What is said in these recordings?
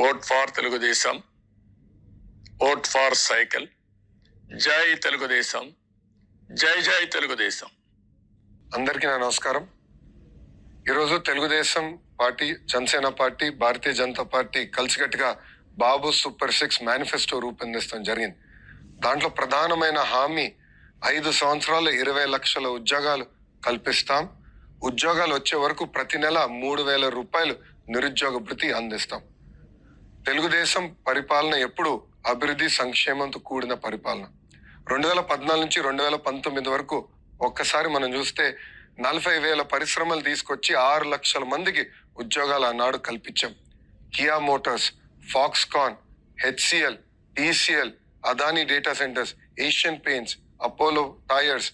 Vote for Telugu Desam vote for cycle జై తెలుగుదేశం జై జై తెలుగుదేశం. అందరికీ నా నమస్కారం. ఈరోజు Telugu Desam party Janasena party Bharatiya Janata party కలిసికట్టుగా బాబు సూపర్ సిక్స్ మేనిఫెస్టో రూపొందించడం జరిగింది. దాంట్లో ప్రధానమైన హామీ ఐదు సంవత్సరాలు ఇరవై లక్షల ఉద్యోగాలు కల్పిస్తాం. ఉద్యోగాలు వచ్చే వరకు ప్రతి నెల మూడు వేల రూపాయలు నిరుద్యోగ భృతి అందిస్తాం. తెలుగుదేశం పరిపాలన ఎప్పుడు అభివృద్ధి సంక్షేమంతో కూడిన పరిపాలన? రెండు వేల పద్నాలుగు నుంచి రెండు వేల పంతొమ్మిది వరకు ఒక్కసారి మనం చూస్తే నలభై వేల పరిశ్రమలు తీసుకొచ్చి ఆరు లక్షల మందికి ఉద్యోగాలు ఆనాడు కల్పించాం. Kia Motors Foxconn HCL TCL Adani data centres Asian Paints Apollo Tyres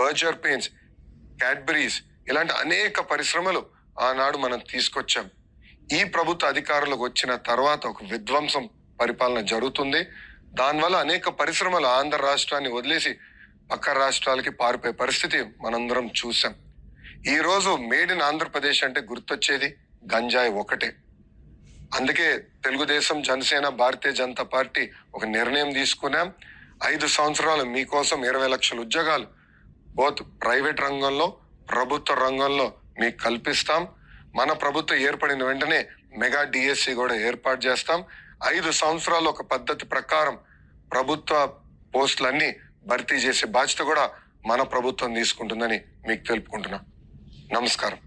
Berger Paints Cadbury's ఇలాంటి అనేక పరిశ్రమలు ఆనాడు మనం తీసుకొచ్చాం. ఈ ప్రభుత్వ అధికారులకు వచ్చిన తర్వాత ఒక విధ్వంసం పరిపాలన జరుగుతుంది. దానివల్ల అనేక పరిశ్రమలు ఆంధ్ర రాష్ట్రాన్ని వదిలేసి పక్క రాష్ట్రాలకి పారిపోయే పరిస్థితి మనందరం చూసాం ఈరోజు మేడ్ ఇన్ ఆంధ్రప్రదేశ్ అంటే గుర్తొచ్చేది గంజాయి ఒకటే. అందుకే తెలుగుదేశం జనసేన భారతీయ జనతా పార్టీ ఒక నిర్ణయం తీసుకున్నాం. ఐదు సంవత్సరాలు మీకోసం ఇరవై లక్షల ఉద్యోగాలు బోత్ ప్రైవేట్ రంగంలో ప్రభుత్వ రంగంలో మీకు కల్పిస్తాం. మన ప్రభుత్వం ఏర్పడిన వెంటనే మెగా డిఎస్సి కూడా ఏర్పాటు చేస్తాం. ఐదు సంవత్సరాలు ఒక పద్ధతి ప్రకారం ప్రభుత్వ పోస్టులన్నీ భర్తీ చేసే బాధ్యత కూడా మన ప్రభుత్వం తీసుకుంటుందని మీకు తెలుపుకుంటున్నా. నమస్కారం.